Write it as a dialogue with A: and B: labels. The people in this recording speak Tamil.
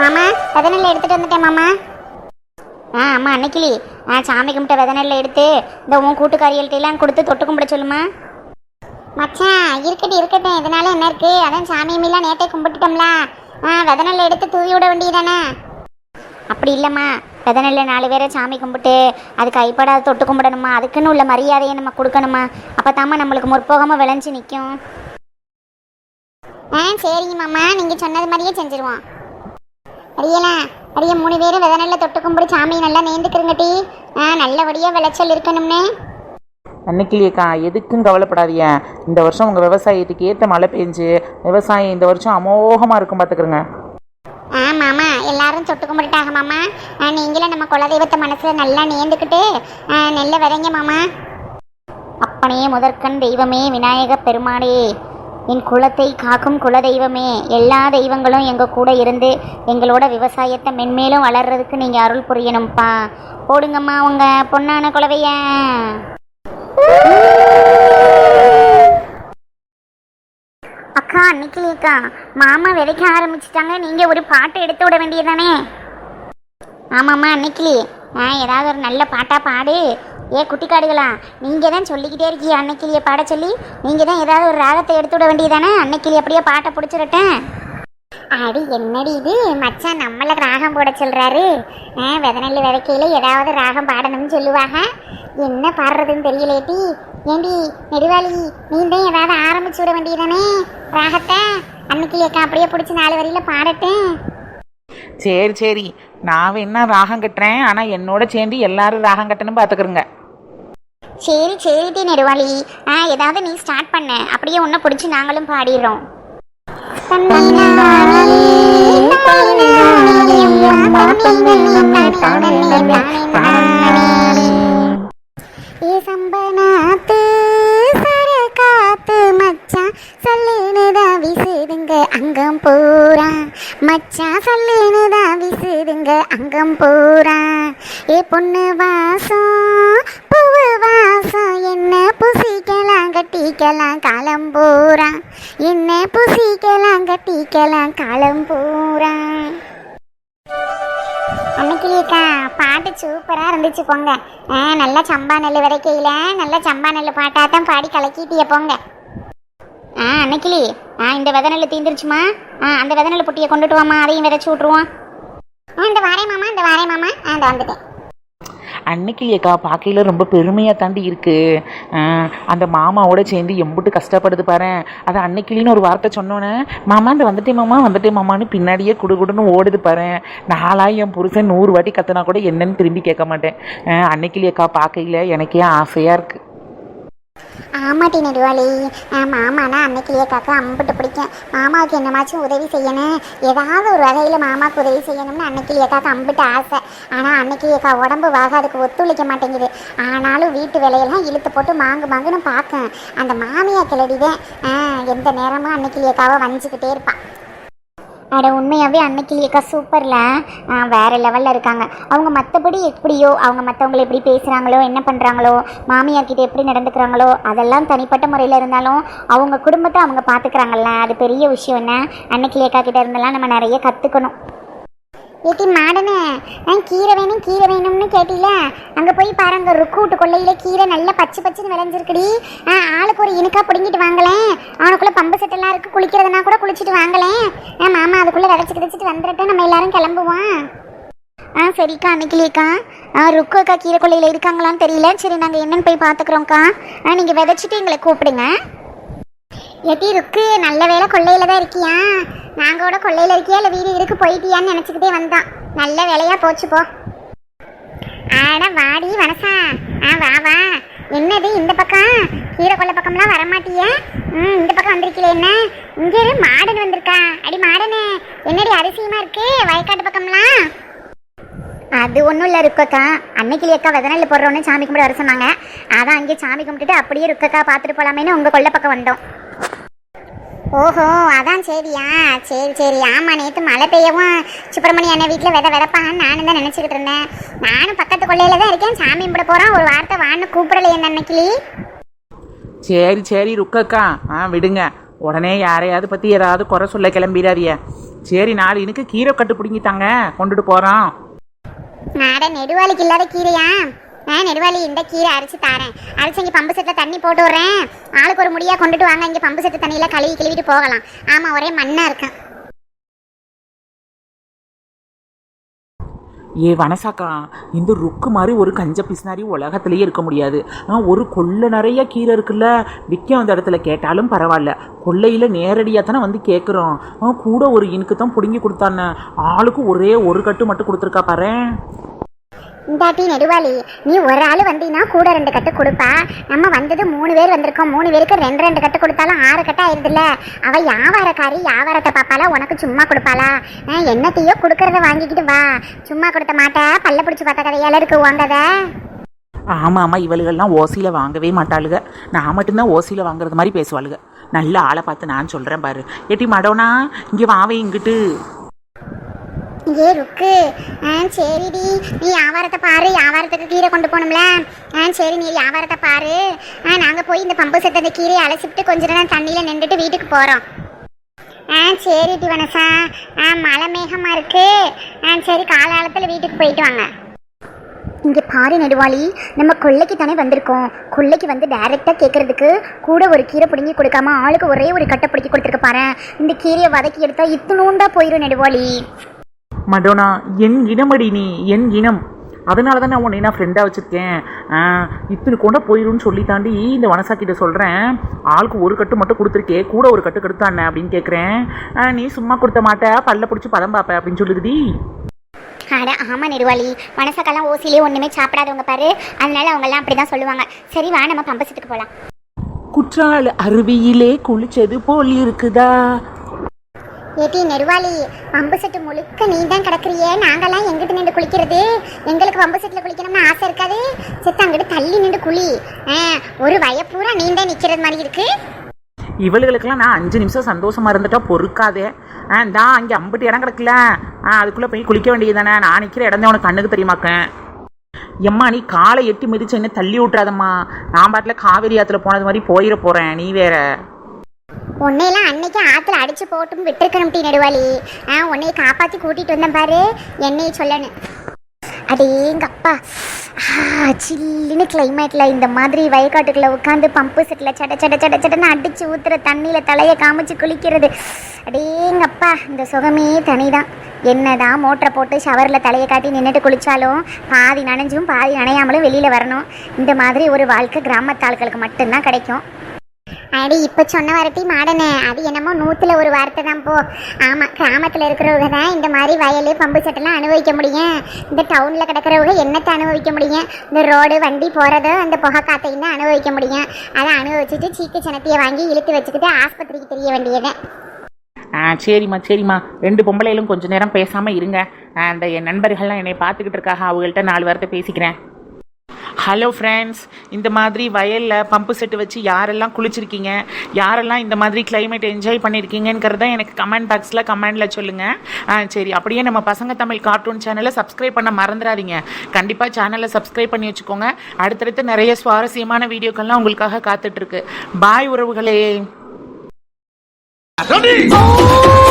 A: மாமா விதநெல்லை எடுத்துட்டு வந்துட்டேன் மாமா. ஆ அம்மா அன்னைக்கிளி. ஆ சாமி கும்பிட்ட விதநெல்லை எடுத்து இந்த உன் கூட்டுக்காரியெல்லாம் கொடுத்து தொட்டு கும்பிட சொல்லுமா? மச்சான் இருக்கட்டும் இருக்கட்டும். இதனால என்ன இருக்கு? அதான் சாமி மீலாம் நேத்தே கும்பிட்டுட்டோம்ல. ஆ விதநெல்லை எடுத்து தூவி விட வேண்டியதானே அப்படி இல்லைம்மா. விதநெல்லை நாலு பேரை சாமி கும்பிட்டு அது கைப்படாத தொட்டு கும்பிடணுமா? அதுக்குன்னு உள்ள மரியாதையை நம்ம கொடுக்கணுமா? அப்போ தாம்மா நம்மளுக்கு முற்போகமாக விளைஞ்சு நிற்கும் ஆ சரிங்க மாமா நீங்கள் சொன்னது மாதிரியே செஞ்சிருவோம். அடியலா அடிய மூணு பேரும் வித நல்ல தொட்டு கும்பிடு சாமி நல்லா நேர்ந்துக்கிறங்கட்டி ஆ நல்லபடியாக விளைச்சல் இருக்கணும்னு.
B: அன்னைக்கிலேக்கா எதுக்கும் கவலைப்படாதீங்க. இந்த வருஷம் உங்கள் விவசாயத்துக்கு ஏற்ற மழை பெஞ்சு விவசாயம் இந்த வருஷம் அமோகமாக இருக்கும் பார்த்துக்கிறங்க
A: ஆ மாமா எல்லாரும் தொட்டு கும்பிட்டுட்டாங்க மாமா. நீங்களும் நம்ம குலதெய்வத்தை மனசில் நல்லா நேர்ந்துக்கிட்டு நெல்லை விதைங்க மாமா. அப்பனே முதற்கண் தெய்வமே விநாயக பெருமானே. என் குலத்தை காக்கும் குலதெய்வமே எல்லா தெய்வங்களும் எங்கள் கூட இருந்து எங்களோட விவசாயத்தை மென்மேலும் வளர்றதுக்கு நீங்கள் அருள் புரியணும்ப்பா போடுங்கம்மா உங்க பொண்ணான குலவைய. அக்கா அன்னைக்கிலேக்கா மாமா விதைக்க ஆரம்பிச்சிட்டாங்க. நீங்கள் ஒரு பாட்டு எடுத்து விட வேண்டியதானே ஆமாம்மா அன்னைக்கிளி ஆ ஏதாவது ஒரு நல்ல பாட்டாக பாடு. ஏ குட்டிக்காடுகளா நீங்கள் தான் சொல்லிக்கிட்டே இருக்கீ அன்னைக்கிளியை பாட சொல்லி. நீங்கள் தான் ஏதாவது ஒரு ராகத்தை எடுத்து விட வேண்டியதானே அன்னைக்கிளி அப்படியே பாட்டை பிடிச்சிருட்டேன். அடி என்னடி இது? மச்சான் நம்மளை ராகம் போட சொல்கிறாரு ஆ விதநெல் விதைக்கையில் ஏதாவது ராகம் பாடணும்னு சொல்லுவாங்க என்ன பாடுறதுன்னு தெரியலேட்டி ஏண்டி நெடுவாளி நீ தான் ஏதாவது ஆரம்பிச்சு விட வேண்டியதானே ராகத்தை? அன்னைக்கு அப்படியே பிடிச்சி நாலு வரியில் பாடட்டேன்.
B: சரி சரி. நான் வேணா ராகம் கட்டுறேன் ஆனால் என்னோட சேர்ந்து எல்லாரும் ராகம் கட்டணும் பார்த்துக்கிறங்க
A: சரி சரிடி நெடுவாளி. ஆ ஏதாவது நீ ஸ்டார்ட் பண்ண. அப்படியே ஒன்று பிடிச்சி நாங்களும் பாடிடுறோம். ஏ சம்பனாத்து சரகாத்து மச்சான் சல்லுனுதான் விசுதுங்க அங்கம் பூரா. மச்சான் சல்லுனுதான் அங்கம் பூரா ஏ பொண்ணு வாசம் பூவு வாசம் என்ன புசிக்கலாம் கட்டிக்கலாம் காலம் பூரா என்ன புசிக்கலாம் கட்டிக்கலாம் காலம் பூரா அன்னைக்கிலேக்கா பாட்டு சூப்பராக இருந்துச்சு போங்க. ஆ நல்லா சம்பா நெல் வரைக்கையில் நல்லா சம்பா நெல் பாட்டாக தான் பாடி கலக்கிட்டிய போங்க. ஆ அன்னைக்கிளி ஆ இந்த வித நெல் தீந்துருச்சுமா? ஆ அந்த வித நெல் புட்டியை கொண்டுட்டு வாமா அதையும் விதைச்சு விட்ருவோம் இந்த வரேன் மாமா. இந்த வந்துட்டேன்.
B: பார்க்கையில ரொம்ப பெருமையாக தாண்டி இருக்கு. அந்த மாமாவோட சேர்ந்து எம்புட்டு கஷ்டப்படுது பாரு அது அன்னைக்கிளின்னு ஒரு வார்த்தை சொன்னோன்னே மாமா இந்த வந்துட்டேன் மாமா வந்துட்டே மாமான்னு பின்னாடியே குடுகுடுன்னு ஓடுது பாரு நாளாக என் புருஷன் நூறு வாட்டி கத்துனா கூட என்னன்னு திரும்பி கேட்க மாட்டேன். ஆஹ் பார்க்கையில் பார்க்கையில எனக்கே ஆசையாக இருக்குது
A: ஆமாட்டி நெடுவாளி. மாமானா அன்னைக்கு காக்கா அம்பிட்டு பிடிக்கும். மாமாவுக்கு என்னமாச்சும் உதவி செய்யணும்? ஏதாவது ஒரு வகையில் மாமாவுக்கு உதவி செய்யணும்னு அன்னைக்கு காக்கா அம்பிட்டு ஆசை. ஆனால் அன்னைக்கிலேக்கா உடம்பு வாக அதுக்கு ஒத்துழைக்க மாட்டேங்குது. ஆனாலும் வீட்டு வேலையெல்லாம் இழுத்து போட்டு மாங்கு மாங்குன்னு பார்க்கேன் அந்த மாமியா கிளடிதான் எந்த நேரமும் அன்னைக்கிலேக்காவை வஞ்சிக்கிட்டே இருப்பான் அட உண்மையாகவே அன்னைக்கிலேக்கா சூப்பரில். வேறு லெவலில் இருக்காங்க. அவங்க மற்றபடி எப்படியோ அவங்க மற்றவங்களை எப்படி பேசுகிறாங்களோ என்ன பண்ணுறாங்களோ மாமியார்கிட்ட எப்படி நடந்துக்கிறாங்களோ அதெல்லாம் தனிப்பட்ட முறையில் இருந்தாலும் அவங்க குடும்பத்தை அவங்க பார்த்துக்கிறாங்கல்ல அது பெரிய விஷயம் என்ன? அன்னைக்கிலேக்கா கிட்டே இருந்தெல்லாம் நம்ம நிறைய கற்றுக்கணும் ஏட்டி மாடனே நான் கீரை வேணும் கீரை வேணும்னு கேட்டில அங்கே போய் பாருங்க ருக்கூட்டு கொள்ளையில கீரை நல்லா பச்சை பச்சைன்னு விளைஞ்சிருக்குடி. ஆ ஆளுக்கு ஒரு இனுக்காக பிடுங்கிட்டு வாங்கலேன் அவனுக்குள்ளே பம்பு செட்டெல்லாம் இருக்குது குளிக்கிறதுனா கூட குளிச்சுட்டு வாங்கலேன் ஆ மாமா அதுக்குள்ளே விதைச்சி கிடச்சிட்டு வந்துட்டு நம்ம எல்லாரும் கிளம்புவோம். ஆ சரிக்கா அன்னைக்கிலேக்கா ஆ ருக்கு அக்கா கீரை கொள்ளையில் இருக்காங்களான்னு தெரியல. சரி நாங்கள் என்னன்னு போய் பார்த்துக்குறோம்க்கா ஆ நீங்கள் விதைச்சிட்டு எங்களை கூப்பிடுங்க. எட்டி ருக்கு நல்ல வேளை கொள்ளையில் தான் இருக்கியா? நாங்க கூட கொள்ளையில இருக்கியா? இல்ல வீடு இருக்கு போயிட்டியான்னு நினைச்சுக்கிட்டே வந்தான். நல்ல வேலையா போச்சு போ. ஆட வாடி வனசா ஆ வா வா. என்னது இந்த பக்கம்? கீரை கொள்ள பக்கம்லாம் வரமாட்டிய? ம் இந்த பக்கம் வந்திருக்கீல என்ன? இங்கே மாடன் வந்திருக்கா. அடி மாடனே. என்னடி அரிசியமா இருக்கு? வயக்காட்டு பக்கம்லாம்? அது ஒன்றும் இல்லை ருக்கக்கா. அன்னைக்கு அக்கா வெதநெல் போடுறோன்னு சாமி கும்பிட வர சொன்னாங்க. அதான் அங்கேயே சாமி கும்பிட்டுட்டு அப்படியே ருக்கக்கா பார்த்துட்டு போலாமேன்னு உங்கள் கொல்லை பக்கம் வந்தோம். ஓஹோ அதான் சரியா. சரி சரி. ஆமாம் நேற்று மழை பெய்யவும் சுப்பிரமணிய அண்ணன் வீட்டில் வித விதப்பான்னு நானும் தான் நினச்சிக்கிட்டு இருந்தேன். நானும் பக்கத்து கொள்ளையில தான் இருக்கேன். சாமி கும்பிட போகிறோம் ஒரு வார்த்தை வான்னு கூப்பிடலையே அந்த அன்னைக்கிளி.
B: சரி சரி ருக்கக்கா. ஆ விடுங்க. உடனே யாரையாவது பற்றி ஏதாவது குறை சொல்ல கிளம்பிடாதிய சரி நாலு எனக்கு கீரை கட்டு பிடிங்கிட்டாங்க கொண்டுட்டு போகிறோம்
A: நாட நெடுவாளிக்கு இல்லாத கீரையா? ஆ நெடுவாளி இந்த கீரை அரைச்சி தாரேன். அரைச்சி இங்கே பம்பு செட்டில் தண்ணி போட்டு விட்றேன். ஆளுக்கு ஒரு முடியா கொண்டுட்டு வாங்க. இங்கே பம்பு செட்டு தண்ணியில் கழுவி கழுவிட்டு போகலாம். ஆமாம் ஒரே மண்ணாக இருக்கேன்
B: ஏ வனசாக்கா இந்த ருக்கு மாதிரி ஒரு கஞ்ச பிசினாரி உலகத்திலேயே இருக்க முடியாது. ஆ, ஒரு கொள்ளை நிறைய கீரை இருக்குல்ல விற்க வந்த இடத்துல கேட்டாலும் பரவாயில்ல. கொள்ளையில் நேரடியாக தானே வந்து கேட்குறோம் ஆ, கூட ஒரு இனுக்கு தான் பிடுங்கி கொடுத்தானே. ஆளுக்கு ஒரே ஒரு கட்டு மட்டும் கொடுத்துருக்கா பாரு
A: இந்தாட்டி நெடுவாளி நீ ஒரு ஆள் வந்தீங்கன்னா கூட ரெண்டு கட்டு கொடுப்பா. நம்ம வந்தது மூணு பேர் வந்திருக்கோம். மூணு பேருக்கு ரெண்டு ரெண்டு கட்டு கொடுத்தாலும் ஆறு கட்டு ஆயிருதுல்ல. அவள் வியாபாரக்காரி வியாபாரத்தை பார்ப்பாளா உனக்கு சும்மா கொடுப்பாளா? ஆ, என்னத்தையோ கொடுக்கறத வாங்கிக்கிட்டு வா. சும்மா கொடுத்த மாட்டா பல்ல பிடிச்சி பார்த்த கதையால இருக்கு வாங்கதை
B: ஆமாம் ஆமாம் இவளுகள்லாம் ஓசியில் வாங்கவே மாட்டாளுக. நான் மட்டும்தான் ஓசியில் வாங்குறது மாதிரி பேசுவாளுக. நல்ல ஆளை பார்த்து நான் சொல்கிறேன் பாரு. எட்டி மடோனா இங்கே வாவே இங்கிட்டு.
A: ஏ ருக்கு ஆ சரிடி. நீ வியாபாரத்தை பாரு. வியாபாரத்துக்கு கீரை கொண்டு போகணும்ல. ஆ சரி நீ வியாபாரத்தை பாரு. ஆ நாங்கள் போய் இந்த பம்பு செட்டு அந்த கீரையை அலசிட்டு கொஞ்ச நேரம் தண்ணியில் நின்றுட்டு வீட்டுக்கு போகிறோம் ஆ சரிடி வனசா ஆ மழை மேகமாக இருக்குது ஆ சரி காலாலத்தில் வீட்டுக்கு போயிட்டு வாங்க. இங்கே பாரு நெடுவாளி நம்ம கொள்ளைக்கு தானே வந்திருக்கோம். கொள்ளைக்கு வந்து டைரெக்டாக கேட்குறதுக்கு கூட ஒரு கீரை பிடுங்கி கொடுக்காம ஆளுக்கு ஒரே ஒரு கட்டை பிடிக்கி கொடுத்துருக்க பாரு இந்த கீரையை வதக்கி எடுத்தால் இத்தனூண்டா போயிடும் நெடுவாளி.
B: மடோனா என் இனமடி நீ என் இனம். அதனால தான் நான் உன்னை நான் ஃப்ரெண்டாக வச்சுருக்கேன். இத்தனை கொண்ட போயிரும்னு சொல்லி தாண்டி இந்த வனசாக்கிட்ட சொல்கிறேன் ஆளுக்கு ஒரு கட்டு மட்டும் கொடுத்துருக்கே கூட ஒரு கட்டு கெடுத்தானே அப்படின்னு கேட்குறேன் நீ சும்மா கொடுத்த மாட்ட பல்ல பிடிச்சி பதம் பார்ப்ப அப்படின்னு சொல்லுதுடி.
A: அட ஆமாம் நெடுவாளி. மனசக்கெல்லாம் ஓசிலே ஒன்றுமே சாப்பிடாதவங்க பாரு. அதனால அவங்கெல்லாம் அப்படி தான் சொல்லுவாங்க. சரி வா நம்ம பம்பு செட்டுக்கு போகலாம்
B: குற்றால அருவியிலே குளிச்சது போல் இருக்குதா?
A: ஏட்டி நெடுவாளி பம்பு செட்டு முழுக்க நீ தான் கிடக்குறியே. நாங்கெல்லாம் எங்கிட்டு நின்று குளிக்கிறது? எங்களுக்கு பம்பு செட்டில் குளிக்கணும்னு ஆசை இருக்காது. செத்து அங்கிட்டு தள்ளி நின்று குளி. ஆ, ஒரு வயப்பூரா நீ தான் நிற்கிறது மாதிரி இருக்கு.
B: இவளுகளுக்கெல்லாம் நான் அஞ்சு நிமிஷம் சந்தோஷமா இருந்துட்டா பொறுக்காதே. ஆ தான் அங்கே அம்பட்டு இடம் கிடக்கல. ஆ அதுக்குள்ளே போய் குளிக்க வேண்டியது தானே. நான் நிற்கிற இடம் தான் உனக்கு கண்ணுக்கு தெரியுமாக்கேன் எம்மா நீ காலை எட்டி மிதிச்சு என்ன தள்ளி விட்றாதம்மா நான் பாட்டில் காவேரி ஆற்றுல போனது மாதிரி போயிட போகிறேன் நீ வேற.
A: உன்னையெல்லாம் அன்னைக்கு ஆற்றுல அடித்து போட்டும் விட்டுருக்கணும் டீ நெடுவாளி. ஆ உன்னைய காப்பாற்றி கூட்டிகிட்டு வந்தேன் பாரு. என்னையை சொல்லணும் அடேங்கப்பா ஆ, சில்லுன்னு கிளைமேட்டில் இந்த மாதிரி வயக்காட்டுக்குள்ளே உட்காந்து பம்பு செட்டில் சட சட சட சடன்னு அடித்து ஊற்றுற தண்ணியில் தலையை காமிச்சு குளிக்கிறது. அடேங்கப்பா இந்த சுகமே தனிதான். என்னதான் மோட்டரை போட்டு ஷவரில் தலையை காட்டி நின்றுட்டு குளித்தாலும் பாதி நனைஞ்சும் பாதி நனையாமலும் வெளியில் வரணும். இந்த மாதிரி ஒரு வாழ்க்கை கிராமத்து மட்டும்தான் கிடைக்கும். அடி இப்போ சொன்ன வார்த்தை மாடனே. அது என்னமோ நூற்றுல ஒரு வார்த்தை தான் போ. ஆமாம் கிராமத்தில் இருக்கிறவங்க தான் இந்த மாதிரி வயல் பம்பு செட்டெல்லாம் அனுபவிக்க முடியும். இந்த டவுனில் கிடக்கிறவங்க என்னத்தை அனுபவிக்க முடியும்? இந்த ரோடு வண்டி போகிறதோ அந்த புகை காத்தையும் தான் அனுபவிக்க முடியும். அதை அனுபவிச்சுட்டு சீக்கு சனத்தையை வாங்கி இழுத்து வச்சுக்கிட்டு ஆஸ்பத்திரிக்கு தெரிய வேண்டியது.
B: ஆ சரிம்மா சரிம்மா. ரெண்டு பொம்பளையிலும் கொஞ்சம் நேரம் பேசாமல் இருங்க. அந்த என் நண்பர்கள்லாம் என்னை பார்த்துக்கிட்டு இருக்காங்க. அவங்கள்ட்ட நாலு வார்த்தை பேசிக்கிறேன். ஹலோ ஃப்ரெண்ட்ஸ் இந்த மாதிரி வயலில் பம்பு செட்டு வச்சு யாரெல்லாம் குளிச்சிருக்கீங்க? யாரெல்லாம் இந்த மாதிரி கிளைமேட் என்ஜாய் பண்ணியிருக்கீங்கிறத எனக்கு கமெண்ட் பாக்ஸில் கமெண்டில் சொல்லுங்கள் ஆ சரி அப்படியே நம்ம பசங்க தமிழ் கார்ட்டூன் சேனலை சப்ஸ்கிரைப் பண்ண மறந்துடாதீங்க கண்டிப்பாக சேனலை சப்ஸ்கிரைப் பண்ணி வச்சுக்கோங்க. அடுத்தடுத்து நிறைய சுவாரஸ்யமான வீடியோக்கள்லாம் உங்களுக்காக காத்துட்ருக்கு பாய் உறவுகளே.
C: Ready?